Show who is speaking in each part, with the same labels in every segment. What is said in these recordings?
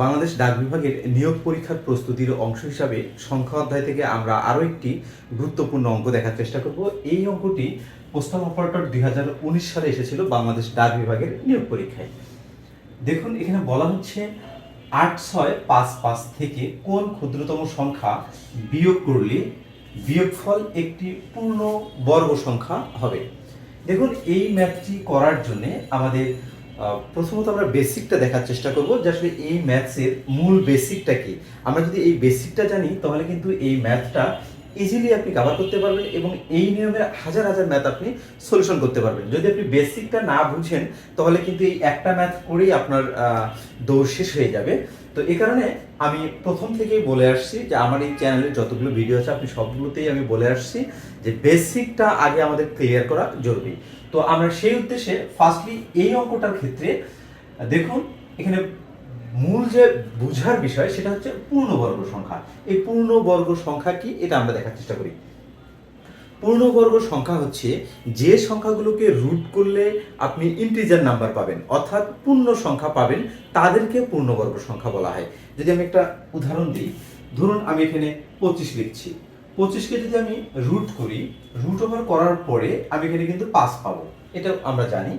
Speaker 1: বাংলাদেশ ডাক বিভাগের নিয়োগ পরীক্ষার প্রস্তুতির অংশ হিসাবে সংখ্যা অধ্যায় থেকে আমরা আরও একটি গুরুত্বপূর্ণ অঙ্ক দেখার চেষ্টা করব। এই অঙ্কটি পোস্টাল অপারেটর দু হাজার উনিশ সালে এসেছিল বাংলাদেশ ডাক বিভাগের নিয়োগ পরীক্ষায়। দেখুন, এখানে বলা হচ্ছে আট ছয় পাঁচ পাঁচ থেকে কোন ক্ষুদ্রতম সংখ্যা বিয়োগ করলে বিয়োগফল একটি পূর্ণ বর্গ সংখ্যা হবে। দেখুন, এই ম্যাথটি করার জন্যে আমাদের প্রথমত আমরা বেসিকটা দেখার চেষ্টা করব যে আসলে এই ম্যাথসের মূল বেসিকটা কি। আমরা যদি এই বেসিকটা জানি, তাহলে কিন্তু এই ম্যাথটা ইজিলি আপনি কভার করতে পারবেন এবং এই নিয়মের হাজার হাজার ম্যাথ আপনি সলিউশন করতে পারবেন। যদি আপনি বেসিকটা না বুঝেন, তাহলে কিন্তু এই একটা ম্যাথ করেই আপনার দৌড় শেষ হয়ে যাবে। তো এই কারণে আমি প্রথম থেকেই বলে আসছি যে আমার এই চ্যানেলে যতগুলো ভিডিও আছে, আপনি সবগুলোতেই আমি বলে আসছি যে বেসিকটা আগে আমাদের ক্লিয়ার করা জরুরি। তো আমরা সেই উদ্দেশ্যে ফার্স্টলি এই অঙ্কটার ক্ষেত্রে, দেখুন, এখানে মূল যে বুঝার বিষয় সেটা হচ্ছে পূর্ণবর্গ সংখ্যা। এই পূর্ণবর্গ সংখ্যা কি? এটা আমরা দেখার চেষ্টা করি। পূর্ণবর্গ সংখ্যা হচ্ছে যে সংখ্যাগুলোকে রুট করলে আপনি ইন্টিজার নাম্বার পাবেন, অর্থাৎ পূর্ণ সংখ্যা পাবেন, তাদেরকে পূর্ণবর্গ সংখ্যা বলা হয়। যদি আমি একটা উদাহরণ দিই, ধরুন আমি এখানে পঁচিশ লিখছি। পঁচিশকে যদি আমি রুট করি রুট ওভার করার পরে আমি এখানে কিন্তু পাঁচ পাবো। এটা আমরা জানি।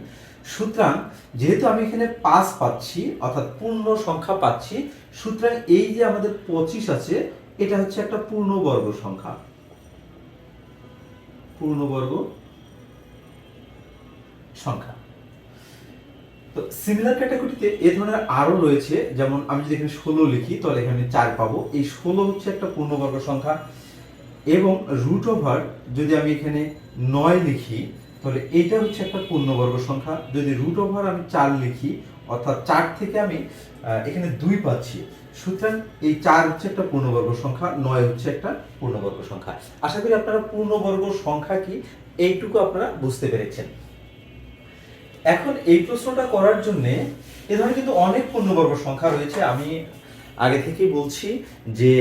Speaker 1: সুতরাং যেহেতু আমি এখানে পাঁচ পাচ্ছি, অর্থাৎ পূর্ণ সংখ্যা পাচ্ছি, সুতরাং এই যে আমাদের পঁচিশ আছে, এটা হচ্ছে একটা পূর্ণবর্গ সংখ্যা। পূর্ণবর্গ সংখ্যা। তো সিমিলার ক্যাটাগরিতে এ ধরনের আরও রয়েছে, যেমন আমি যদি এখানে ষোলো লিখি, তাহলে এখানে চার পাবো। এই ষোলো হচ্ছে একটা পূর্ণবর্গ সংখ্যা এবং রুট ওভার যদি আমি এখানে নয় লিখি তাহলে এইটা হচ্ছে একটা পূর্ণবর্গ সংখ্যা। যদি রুট ওভার আমি চার লিখি, অর্থাৎ চার থেকে আমি এখানে দুই পাচ্ছি। সুতরাং এই চার হচ্ছে একটা পূর্ণবর্গ সংখ্যা, নয় হচ্ছে একটা পূর্ণবর্গ সংখ্যা। আশা করি আপনারা পূর্ণবর্গ সংখ্যা কি এইটুকু আপনারা বুঝতে পেরেছেন। এখন এই প্রশ্নটা করার জন্য এ ধরনের কিন্তু অনেক পূর্ণবর্গ সংখ্যা রয়েছে। আমি আগে থেকেই বলছি যে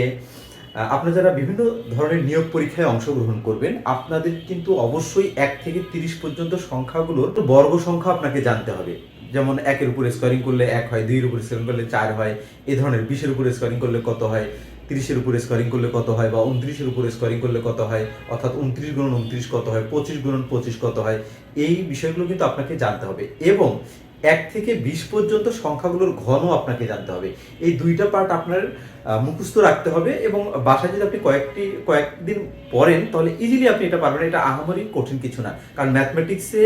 Speaker 1: আপনারা যারা বিভিন্ন ধরনের নিয়োগ পরীক্ষায় অংশগ্রহণ করবেন, আপনাদের কিন্তু অবশ্যই এক থেকে তিরিশ পর্যন্ত সংখ্যাগুলোর বর্গ সংখ্যা আপনাকে জানতে হবে। যেমন একের উপরে স্কোয়ারিং করলে এক হয়, দুইয়ের উপরে স্কোয়ারিং করলে চার হয়, এ ধরনের বিশের উপরে স্কোয়ারিং করলে কত হয় তিরিশের উপরে স্কোয়ারিং করলে কত হয় বা উনত্রিশের উপরে স্কোয়ারিং করলে কত হয়? অর্থাৎ উনত্রিশ গুণন উনত্রিশ কত হয়? পঁচিশ গুণন পঁচিশ কত হয়? এই বিষয়গুলো কিন্তু আপনাকে জানতে হবে এবং এক থেকে বিশ পর্যন্ত সংখ্যাগুলোর ঘন আপনাকে জানতে হবে। এই দুইটা পার্ট আপনার মুখস্থ রাখতে হবে এবং বাসায় যদি আপনি কয়েকটি, কয়েকদিন পড়েন, তাহলে ইজিলি আপনি এটা পারবেন। এটা আহামরি কঠিন কিছু না। কারণ ম্যাথমেটিক্সে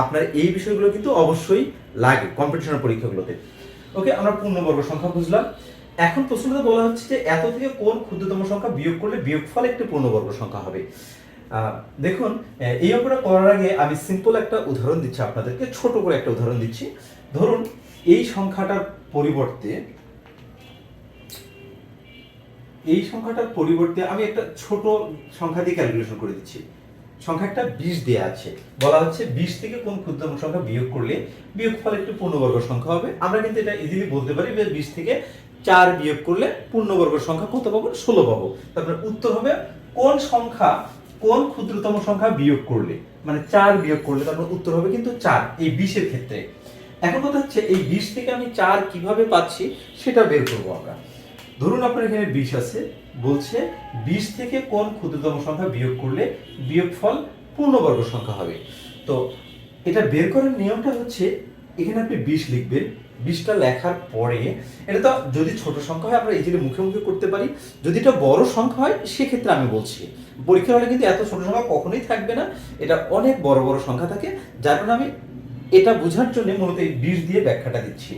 Speaker 1: আপনার এই বিষয়গুলো কিন্তু অবশ্যই লাগে কম্পিটিশনের পরীক্ষাগুলোতে। ওকে আমরা পূর্ণবর্গ সংখ্যা বুঝলাম। এখন প্রশ্নটা বলা হচ্ছে যে এত থেকে কোন ক্ষুদ্রতম সংখ্যা বিয়োগ করলে বিয়োগফল একটি পূর্ণবর্গ সংখ্যা হবে? দেখুন এই অঙ্কটা করার আগে আমি সিম্পল একটা উদাহরণ দিচ্ছি আপনাদেরকে, ছোট করে একটা উদাহরণ দিচ্ছি। ধরুন, এই সংখ্যাটার পরিবর্তে, এই সংখ্যাটার পরিবর্তে আমি একটা ছোট সংখ্যা দিয়ে ক্যালকুলেশন করে দিচ্ছি। সংখ্যাটা বিশ দেওয়া আছে। বলা হচ্ছে বিশ থেকে কোন ক্ষুদ্রতম সংখ্যা বিয়োগ করলে বিয়োগফল একটি পূর্ণবর্গ সংখ্যা হবে। আমরা কিন্তু এটা ইজিলি বলতে পারি যে বিশ থেকে চার বিয়োগ করলে পূর্ণবর্গ সংখ্যা কত পাবো? ষোলো পাবো। তারপরে উত্তর হবে, কোন সংখ্যা, কোন ক্ষুদ্রতম সংখ্যা বিয়োগ করলে? মানে চার বিয়োগ করলে, তারপর উত্তর হবে কিন্তু চার, এই বিশের ক্ষেত্রে। এখন কথা হচ্ছে, এই বিশ থেকে আমি চার কীভাবে পাচ্ছি, সেটা বের করব আমরা। ধরুন আপনার এখানে বিশ আছে, বলছে বিশ থেকে কোন ক্ষুদ্রতম সংখ্যা বিয়োগ করলে বিয়োগফল পূর্ণবর্গ সংখ্যা হবে? তো এটা বের করার নিয়মটা হচ্ছে এখানে আপনি বিশ লিখবেন। বিশটা লেখার পরে এটা তো যদি ছোট সংখ্যা হয়, আমরা ইজিলি মুখে মুখে করতে পারি। যদি এটা বড় সংখ্যা হয়, সেক্ষেত্রে আমি বলছি। পরীক্ষার হলে কিন্তু এত ছোট সংখ্যা কখনোই থাকবে না। এটা অনেক বড় বড় সংখ্যা থাকে। যার কারণে আমি এটা বোঝার জন্য মূলত এই বিশ দিয়ে ব্যাখ্যাটা দিচ্ছি।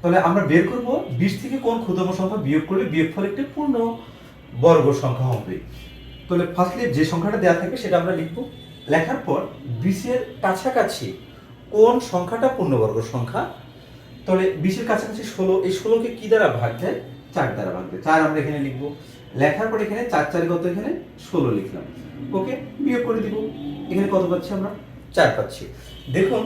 Speaker 1: তাহলে আমরা বের করব, বিশ থেকে কোন ক্ষুদ্রতম সংখ্যা বিয়োগ করলে বিয়োগফল একটি পূর্ণ বর্গ সংখ্যা হবে। তাহলে ফার্স্টলি যে সংখ্যাটা দেওয়া থাকবে, সেটা আমরা লিখব। লেখার পর বিশের কাছাকাছি কোন সংখ্যাটা পূর্ণবর্গ সংখ্যা? তাহলে বিশের কাছাকাছি ষোলো, এই ষোলোকে কি দ্বারা ভাগ দেয়? চার দ্বারা ভাগ দেয়। চার আমরা এখানে লিখব। লেখার পর এখানে চার চার কত এখানে? ষোলো লিখলাম। ওকে, বিয়োগ করে দিব। এখানে কত পাচ্ছি আমরা? চার পাচ্ছি। দেখুন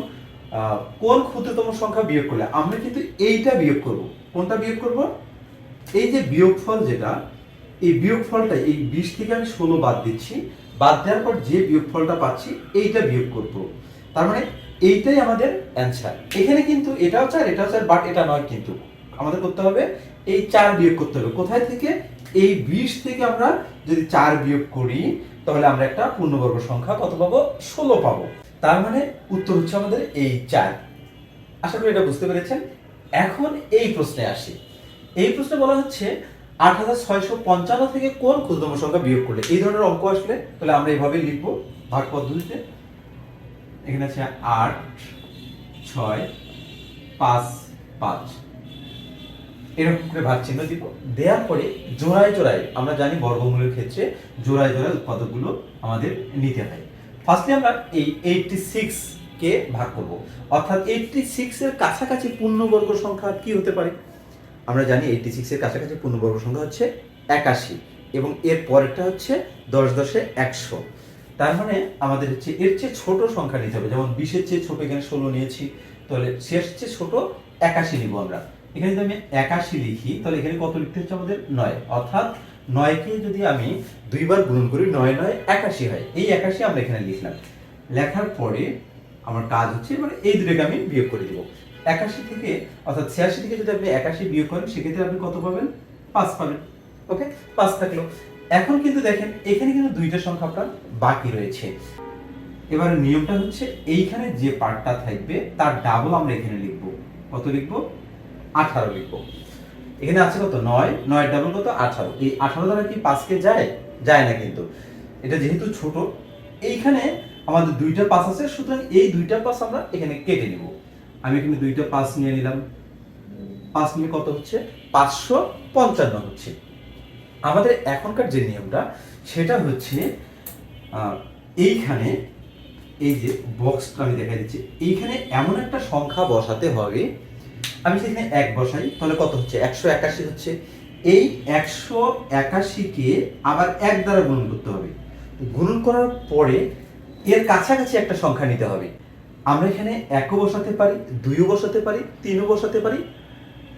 Speaker 1: কোন ক্ষুদ্রতম সংখ্যা বিয়োগ করলে? আমরা কিন্তু এইটা বিয়োগ করব। কোনটা বিয়োগ করব? এই যে বিয়োগফল যেটা, এই বিয়োগফলটা এই বিশ থেকে আমি ষোলো বাদ দিচ্ছি। বাদ দেওয়ার পর যে বিয়োগফলটা পাচ্ছি, এইটা বিয়োগ করব। তার মানে এইটাই আমাদের অ্যান্সার এখানে কিন্তু এটাও চার এটাও চার বাট এটা নয় কিন্তু। আমাদের করতে হবে এই চার বিয়োগ করতে হবে। কোথায় থেকে? এই বিশ থেকে আমরা যদি চার বিয়োগ করি, তাহলে আমরা একটা পূর্ণবর্গ সংখ্যা কত পাবো? ষোলো পাবো। তার মানে উত্তর হচ্ছে আমাদের এই চার। আশা করি এটা বুঝতে পেরেছেন? এখন এই প্রশ্নে আসি। এই প্রশ্নে বলা হচ্ছে, আট হাজার ছয়শো পঞ্চান্ন থেকে কোন ক্ষুদ্রতম সংখ্যা বিয়োগ করলে? এই ধরনের অঙ্ক আসলে তাহলে আমরা এইভাবে লিখব ভাগ পদ্ধতিতে। এখানে আছে আট, ছয়, পাঁচ পাঁচ। এরকম করে ভাগ চিহ্ন দিব। দেওয়ার পরে জোড়ায় জোড়ায় আমরা জানি বর্গমূলের ক্ষেত্রে জোড়ায় জোড়ায় উৎপাদকগুলো আমাদের নিতে হয়। ফার্স্টলি আমরা এই এইটটি সিক্স কে ভাগ করব। অর্থাৎ এইটটি সিক্স এর কাছাকাছি পূর্ণবর্গ সংখ্যা কি হতে পারে? আমরা জানি এইটটি সিক্স এর কাছাকাছি পূর্ণবর্গ সংখ্যা হচ্ছে একাশি এবং এর পরেরটা হচ্ছে দশ দশে একশো। তার মানে আমাদের হচ্ছে এর চেয়ে ছোট সংখ্যা নিতে হবে। যেমন বিশের চেয়ে ছোট এখানে ষোলো নিয়েছি, তাহলে শেষ চেয়ে ছোট একাশি নিব আমরা। এখানে যদি আমি একাশি লিখি, তাহলে এখানে কত লিখতে হচ্ছে আমাদের? নয়। অর্থাৎ নয়কে যদি আমি দুইবার গুণন করি, নয় নয় একাশি হয়। এই একাশি আমরা এখানে লিখলাম। লেখার পরে আমার কাজ হচ্ছে মানে এই দুটোকে আমি বিয়োগ করে দিব। একাশি থেকে, অর্থাৎ ছিয়াশি থেকে যদি আপনি একাশি বিয়োগ করেন, সেক্ষেত্রে আপনি কত পাবেন? পাঁচ পাবেন। ওকে? পাঁচ থাকল। এখন কিন্তু দেখেন, এখানে কিন্তু দুইটা সংখ্যা আপনার বাকি রয়েছে। এবার নিয়মটা হচ্ছে এইখানে যে পার্টটা থাকবে, তার ডাবল আমরা এখানে লিখব। কত লিখব? আঠারো লিখব। এখানে আছে কত? নয়। নয় ডাবল কত? আঠারো। এই আঠারো দ্বারা কি পাঁচকে যায়? যায় না কিন্তু। এটা যেহেতু ছোট, এইখানে আমাদের দুইটা পাস আছে, সুতরাং এই দুইটা পাস আমরা এখানে কেটে নিব। আমি এখানে দুইটা পাস নিয়ে নিলাম। পাঁচ নিয়ে কত হচ্ছে? পাঁচশো পঞ্চান্ন হচ্ছে। আমাদের এখনকার যে নিয়মটা, সেটা হচ্ছে এইখানে এই যে বক্সটা আমি দেখা দিচ্ছি, এইখানে এমন একটা সংখ্যা বসাতে হবে, আমি সেখানে এক বসাই, তাহলে কত হচ্ছে? একশো একাশি হচ্ছে। এই একশো একাশিকে আবার এক দ্বারা গুণন করতে হবে। গুণন করার পরে এর কাছাকাছি একটা সংখ্যা নিতে হবে। আমরা এখানে একও বসাতে পারি, দুইও বসাতে পারি, তিনও বসাতে পারি।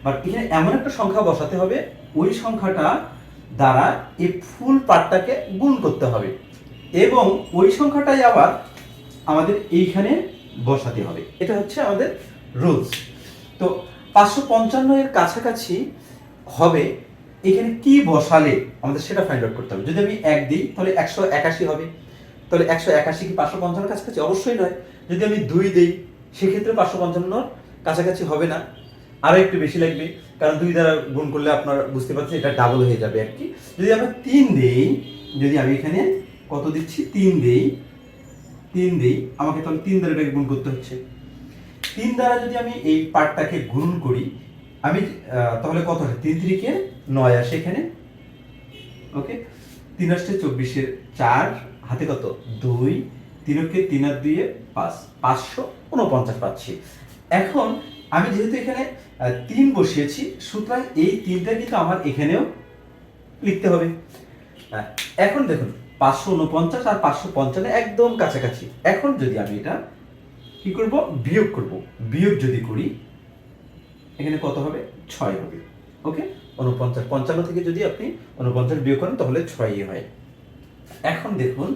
Speaker 1: বাট এখানে এমন একটা সংখ্যা বসাতে হবে, ওই সংখ্যাটা দ্বারা এই ফুল পার্টটাকে গুণ করতে হবে। এবং ওই সংখ্যাটাই আবার আমাদের এইখানে বসাতে হবে। এটা হচ্ছে আমাদের রুলস তো পাঁচশো পঞ্চান্ন এর কাছাকাছি হবে, এখানে কি বসালে আমাদের সেটা ফাইন্ড আউট করতে হবে। যদি আমি এক দিই, তাহলে একশো একাশি হবে। তাহলে একশো একাশি কি পাঁচশো পঞ্চান্নর কাছাকাছি? অবশ্যই নয়। যদি আমি দুই দিই, সেক্ষেত্রে পাঁচশো পঞ্চান্নর কাছাকাছি হবে না। আরও একটু বেশি লাগবে, কারণ দুই দ্বারা গুণ করলে আপনার বুঝতে পারছেন, এটা ডাবল হয়ে যাবে আর কি। যদি আমরা তিন দিই, যদি আমি এখানে কত দিচ্ছি? তিন দেই। তিন দেই। আমাকে তাহলে তিন দ্বারা এটাকে গুণ করতে হচ্ছে। তিন দ্বারা যদি আমি এই পার্টটাকে গুণ করি, আমি তাহলে কত হয়? তিন তিরিকে নয় আসে এখানে। ওকে তিন আসছে চব্বিশের চার। হাতে কত? দুই। তিনকে তিন আর দুইয়ে পাঁচ। পাঁচশো উনপঞ্চাশ পাচ্ছি। এখন আমি যেহেতু এখানে তিন বসিয়েছি, সুতরাং এই তিনটা কিন্তু আমার এখানেও লিখতে হবে। এখন দেখুন পাঁচশো উনপঞ্চাশ আর পাঁচশো পঞ্চান্ন একদম কাছাকাছি। এখন যদি আমি এটা কি করব? বিয়োগ করব। বিয়োগ যদি করি, এখানে কত হবে? ছয় হবে। ওকে উনপঞ্চাশ পঞ্চান্ন থেকে যদি আপনি উনপঞ্চাশ বিয়োগ করেন, তাহলে ছয়ই হয়। এখন দেখুন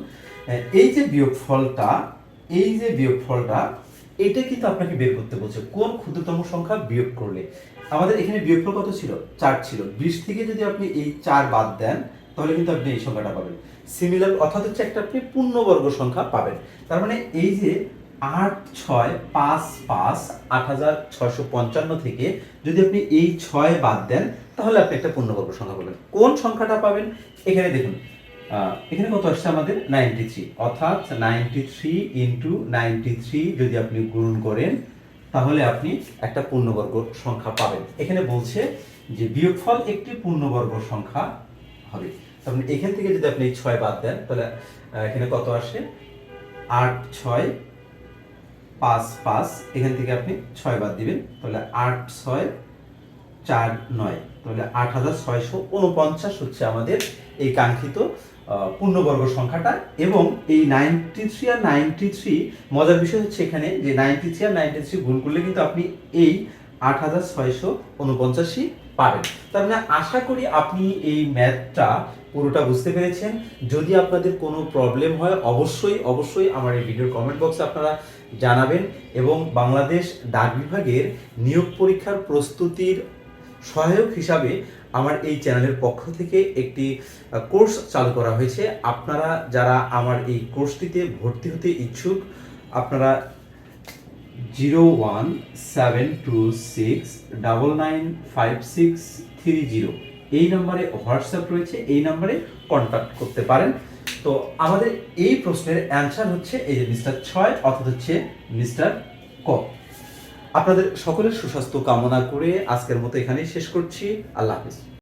Speaker 1: এই যে বিয়োগফলটা, এই যে বিয়োগফলটা, এটা কিন্তু আপনাকে বের করতে বলছে, কোন ক্ষুদ্রতম সংখ্যা বিয়োগ করলে। আমাদের এখানে বিয়োগফল কত ছিল? চার ছিল। বিশ থেকে যদি আপনি এই চার বাদ দেন, তাহলে কিন্তু আপনি এই সংখ্যাটা পাবেন। সিমিলার অর্থাৎ হচ্ছে একটা আপনি পূর্ণবর্গ সংখ্যা পাবেন। তার মানে এই যে আট ছয় পাঁচ পাঁচ আট হাজার ছয়শো পঞ্চান্ন থেকে যদি আপনি এই ছয় বাদ দেন, তাহলে আপনি একটা পূর্ণবর্গ সংখ্যা পাবেন। কোন সংখ্যাটা পাবেন? এখানে দেখুন এখানে কত আসছে আমাদের? নাইনটি থ্রি অর্থাৎ ninety three into ninety three যদি আপনি গুণন করেন, তাহলে আপনি একটা পূর্ণবর্গ সংখ্যা পাবেন। এখানে বলছে যে বিয়োগফল একটি পূর্ণবর্গ সংখ্যা হবে। মানে এখান থেকে যদি আপনি ছয় বাদ দেন, তাহলে এখানে কত আসে? আট, ছয়, পাঁচ পাঁচ, এখান থেকে আপনি ছয় বাদ দিবেন। তাহলে আট, ছয়, চার, নয়। তাহলে আট হাজার ছয়শো উনপঞ্চাশ হচ্ছে আমাদের এই কাঙ্ক্ষিত পূর্ণবর্গ সংখ্যাটা এবং এই নাইনটি থ্রি আর নাইনটি থ্রি মজার বিষয় হচ্ছে এখানে যে নাইনটি থ্রি আর নাইনটি থ্রি গুণ করলে কিন্তু আপনি এই আট হাজার ছয়শো উনপঞ্চাশই পাবেন তার মানে আশা করি আপনি এই ম্যাথটা পুরোটা বুঝতে পেরেছেন। যদি আপনাদের কোনো প্রবলেম হয়, অবশ্যই অবশ্যই আমার এই ভিডিওর কমেন্ট বক্সে আপনারা জানাবেন এবং বাংলাদেশ ডাক বিভাগের নিয়োগ পরীক্ষার প্রস্তুতির সহায়ক হিসাবে আমার এই চ্যানেলের পক্ষ থেকে একটি কোর্স চালু করা হয়েছে। আপনারা যারা আমার এই কোর্সটিতে ভর্তি হতে ইচ্ছুক, আপনারা zero one seven two six double nine five six three zero এই নম্বরে হোয়াটসঅ্যাপ রয়েছে, এই নম্বরে কন্ট্যাক্ট করতে পারেন। তো আমাদের এই প্রশ্নের অ্যান্সার হচ্ছে এই যে মিস্টার ছয়, অর্থাৎ হচ্ছে মিস্টার ক। আপনাদের সকলের সুস্বাস্থ্য কামনা করে আজকের মতো এখানেই শেষ করছি। আল্লাহ হাফিজ।